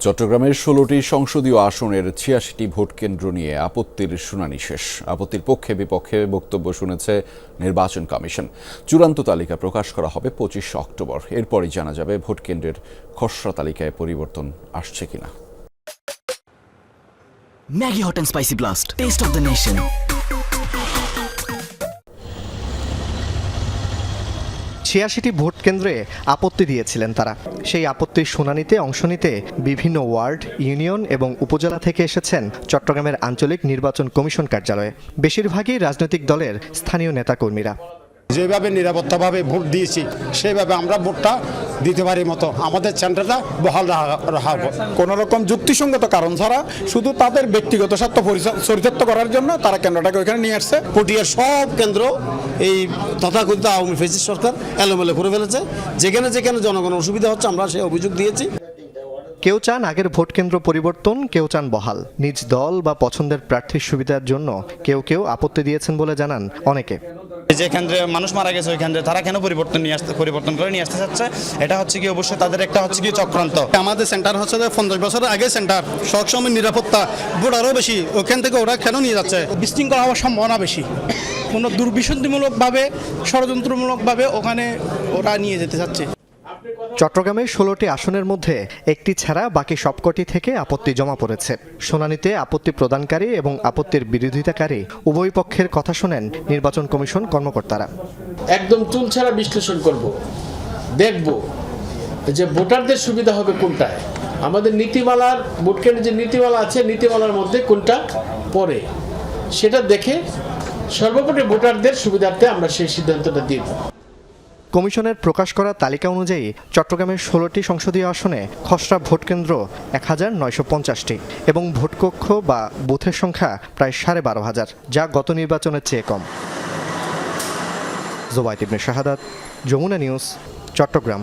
চট্টগ্রামের ষোলোটি সংসদীয় আসনের ছিয়াশিটি ভোট কেন্দ্র নিয়ে আপত্তির শুনানি শেষ আপত্তির পক্ষে বিপক্ষে বক্তব্য শুনেছে নির্বাচন কমিশন চূড়ান্ত তালিকা প্রকাশ করা হবে পঁচিশ অক্টোবর এরপরই জানা যাবে ভোট কেন্দ্রের খসড়া তালিকায় পরিবর্তন আসছে কিনা Maggie Hot and Spicy Blast. Taste of the nation. ছিয়াশিটি ভোট কেন্দ্রে আপত্তি দিয়েছিলেন তারা। সেই আপত্তির শুনানিতে অংশ নিতে বিভিন্ন ওয়ার্ড, ইউনিয়ন এবং উপজেলা থেকে এসেছেন চট্টগ্রামের আঞ্চলিক নির্বাচন কমিশন কার্যালয়ে। বেশিরভাগই রাজনৈতিক দলের স্থানীয় নেতাকর্মীরা। যেভাবে নিরাপত্তাভাবে ভোট দিয়েছি সেভাবে আমরা ভোটটা দিতে পারি মতো। আমাদের সেন্টারটা বহাল রাখা-। কোনো রকম যুক্তিসঙ্গত কারণ ছাড়া শুধু তাদের ব্যক্তিগত স্বার্থ চরিতার্থ করার জন্য তারা কেন্দ্রটাকে ওইখানে নিয়ে আসছে। পটিয়ার সব কেন্দ্র এই তথাকথিত আওয়ামী ফেসিস সরকার এলোমেলো করে ফেলেছে। যেখানে যেখানে জনগণের অসুবিধা হচ্ছে আমরা সেই অভিযোগ দিয়েছি। কেউ চান আগের ভোট কেন্দ্র পরিবর্তন কেউ চান বহাল। নিজ দল বা পছন্দের প্রার্থীর সুবিধার জন্য কেউ কেউ আপত্তি দিয়েছেন বলে জানান অনেকে। যে কেন্দ্রে মানুষ মারা গেছে ওই কেন্দ্রে তারা কেন পরিবর্তন নিয়ে আসতে পরিবর্তন করে নিয়ে আসতে চাচ্ছে? এটা হচ্ছে কি অবশ্যই তাদের একটা হচ্ছে কি চক্রান্ত। আমাদের সেন্টার হচ্ছে যে পঞ্চাশ বছরের আগে সেন্টার। সবসময় নিরাপত্তা ভোট আরও বেশি। ওখান থেকে ওরা কেন নিয়ে যাচ্ছে? বিশৃঙ্খল হওয়ার সম্ভাবনা বেশি। কোনো দুর্বিসন্ধিমূলকভাবে ষড়যন্ত্রমূলকভাবে ওখানে ওরা নিয়ে যেতে চাচ্ছে। চট্টগ্রামের ষোলোটি আসনের মধ্যে একটি ছাড়া বাকি সবকটি থেকে আপত্তি জমা পড়েছে। শুনানিতে আপত্তি প্রদানকারী এবং আপত্তির বিরোধিতাকারী উভয় পক্ষের কথা শোনেন নির্বাচন কমিশন কর্মকর্তারা। একদম চুল ছাড়া বিশ্লেষণ করব। দেখব যে ভোটারদের সুবিধা হবে কোনটায়। আমাদের নীতিমালার, ভোট কেন্দ্রের যে নীতিমালা আছে, নীতিমালার মধ্যে কোনটা পড়ে, সেটা দেখে সর্বোপরি ভোটারদের সুবিধার্থে আমরা সেই সিদ্ধান্তটা দিব। কমিশনের প্রকাশ করা তালিকা অনুযায়ী চট্টগ্রামের ষোলোটি সংসদীয় আসনে খসড়া ভোট কেন্দ্র এক হাজার নয়শো পঞ্চাশটি এবং ভোটকক্ষ বা বুথের সংখ্যা প্রায় সাড়ে বারো হাজার, যা গত নির্বাচনের চেয়ে কম। জোবাইত ইবনে শাহাদাত, যমুনা নিউজ, চট্টগ্রাম।